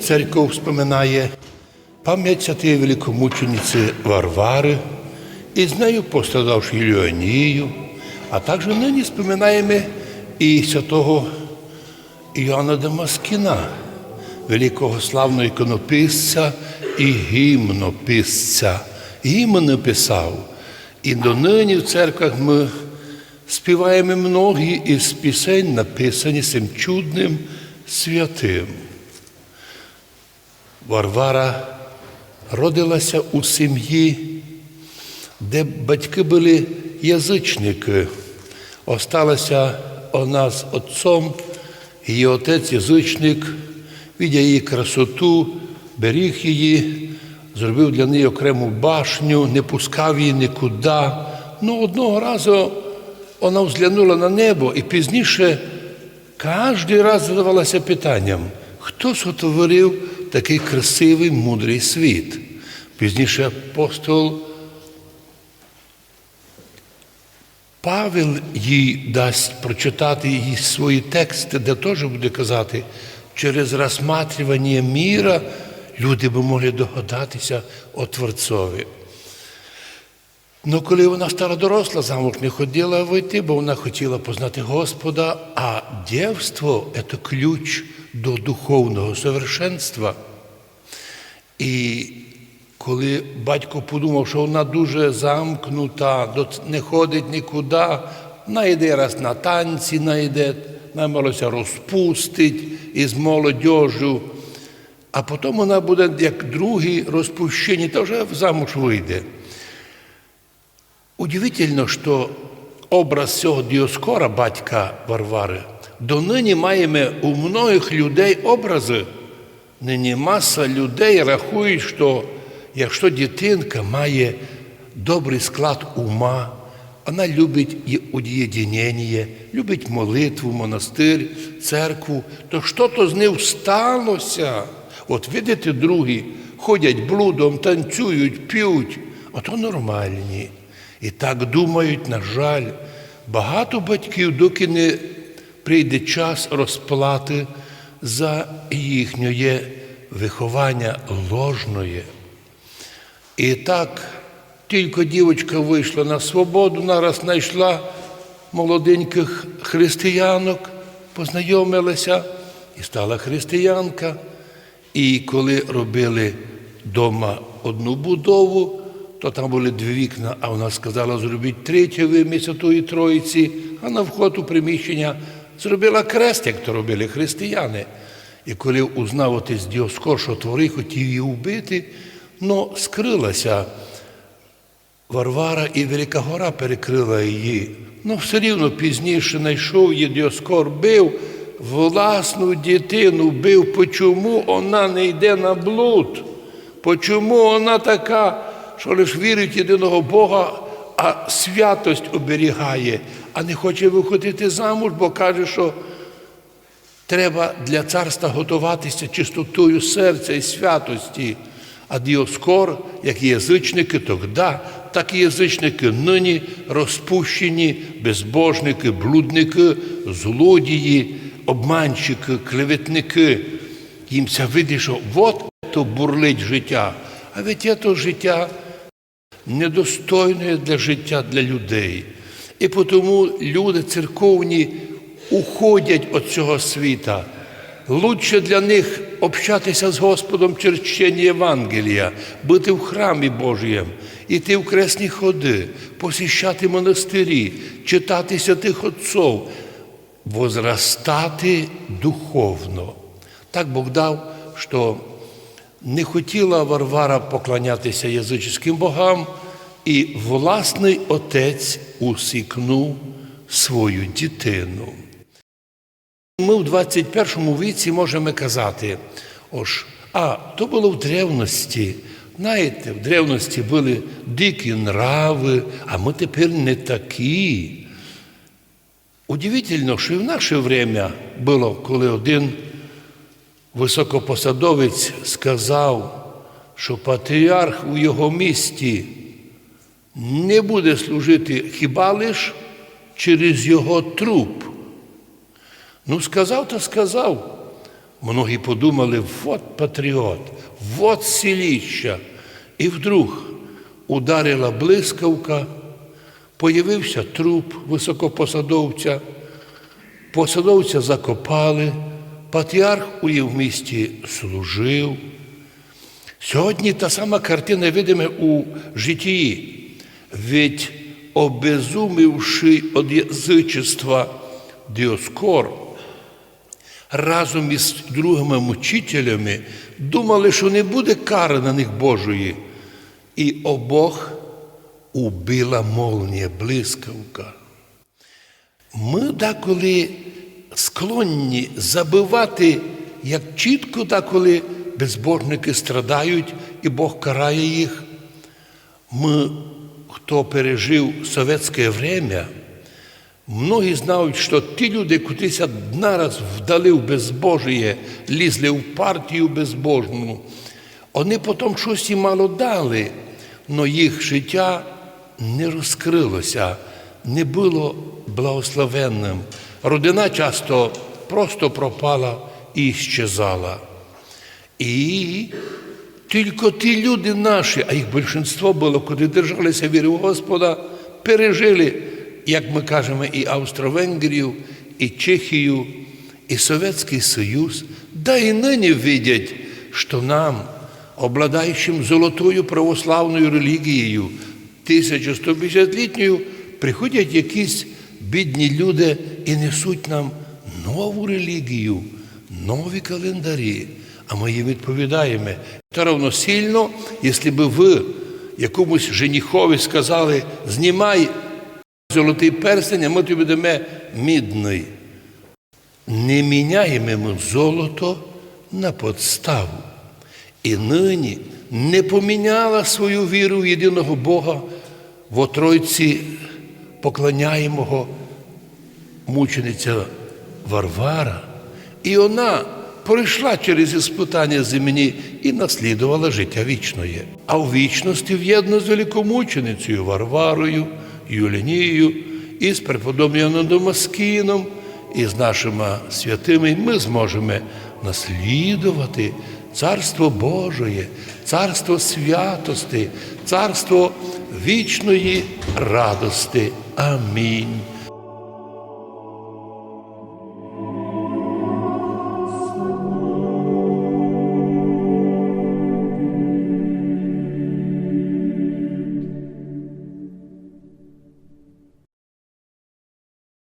Церковь вспоминає пам'ять святої великомучениці Варвари і з нею пострадавши Леонію, а також нині споминаємо і святого Іоанна Дамаскіна, великого славного іконописця і гімнописця. Гімни писав. І донині в церквах ми співаємо многі із пісень, написані цим чудним святим. Варвара родилася у сім'ї, де батьки були язичники. Осталася вона з отцом, її отець язичник, видя її красоту, беріг її, зробив для неї окрему башню, не пускав її нікуди. Ну, одного разу вона взглянула на небо і пізніше кожен раз задавалася питанням, хто сотворив такий красивий, мудрий світ. Пізніше апостол Павел їй дасть прочитати її свої тексти, де теж буде казати, через розсматривання міра люди би могли догадатися о Творцові. Ну, коли вона стала доросла, замок не хотіла вийти, бо вона хотіла познати Господа, а дівство це ключ до духовного совершенства. І коли батько подумав, що вона дуже замкнута, не ходить нікуди, вона йде раз на танці, найде, намалося розпустить із молодежю, а потім вона буде як другий розпущені, то вже замуж вийде. Удивительно, що образ цього Діоскора, батька Варвари, донині маємо у многих людей образи. Нині маса людей рахують, що якщо дитинка має добрий склад ума, вона любить уєдинення, любить молитву, монастир, церкву, то що то з ним сталося? От видите, другі ходять блудом, танцюють, п'ють, ото нормальні. І так думають, на жаль, багато батьків, доки не прийде час розплати за їхнє виховання ложної. І так, тільки дівчинка вийшла на свободу, нараз знайшла молоденьких християнок, познайомилася і стала християнка. І коли робили вдома одну будову, то там були дві вікна, а вона сказала, зробіть третє вимі Святої Троїці, а на вход у приміщення зробила крест, як то робили християни. І коли узнав отець Діоскор, що твори хотів її вбити, ну скрилася Варвара і Велика Гора перекрила її. Ну, все рівно пізніше знайшов її Діоскор, бив власну дитину, бив, почому вона не йде на блуд, почому вона така, що лише вірить єдиного Бога, а святость оберігає, а не хоче виходити замуж, бо каже, що треба для царства готуватися чистотою серця і святості. А Діоскор, як і язичники тоді, так і язичники нині розпущені, безбожники, блудники, злодії, обманщики, клеветники. Їм це видить, що от то бурлить життя, а ведь це життя недостойне для життя для людей. І тому люди церковні уходять від цього світа. Лучше для них общатися з Господом через чтення Євангелія, бути в храмі Божієм, іти в кресні ходи, посіщати монастирі, читати святих отців, возрастати духовно. Так Бог дав, що не хотіла Варвара поклонятися язичським богам, і власний отець усікнув свою дитину. Ми в 21 віці можемо казати, ож, а то було в древності. Знаєте, в древності були дикі нрави, а ми тепер не такі. Удивительно, що і в наше время було, коли один високопосадовець сказав, що патріарх у його місті не буде служити хіба лиш через його труп. Ну, сказав то сказав. Многі подумали, вот патріот, вот селіща. І вдруг ударила блискавка, появився труп високопосадовця, посадовця закопали, патріарх у її в місті служив. Сьогодні та сама картина видиме у житті. Ведь обезумівши від язичества Діоскор, разом із другими мучителями думали, що не буде кари на них Божої. І обох убила молнія, блискавка. Ми деколи склонні забивати, як чітко деколи безбожники страдають і Бог карає їх. Ми, хто пережив совєтське время, многі знають, що ті люди, котріся нараз вдали в безбожіє, лізли в партію безбожну, вони потім щось і мало дали, але їх життя не розкрилося, не було благословенним. Родина часто просто пропала і щезала. І тільки ті люди наші, а їх більшинство було, коли держалися віри в Господа, пережили, як ми кажемо, і Австро-Венгрію, і Чехію, і Совєтський Союз, да і нині видять, що нам, обладаючим золотою православною релігією, 1150-літньою, приходять якісь бідні люди і несуть нам нову релігію, нові календарі. А ми їм відповідаємо. Та равносильно, якщо б ви якомусь женихові сказали, знімай золотий перстень, а ми тобі дамо мідний. Не міняємо ми золото на подставу. І нині не поміняла свою віру в єдиного Бога в отройці поклоняємого мучениця Варвара. І вона пройшла через іспитання земні і наслідувала життя вічної. А в вічності в'єдно з великомученицею Варварою, Юлінією, і з преподобним Дамаскіном, і з нашими святими ми зможемо наслідувати Царство Божоє, Царство святости, Царство вічної радости. Амінь.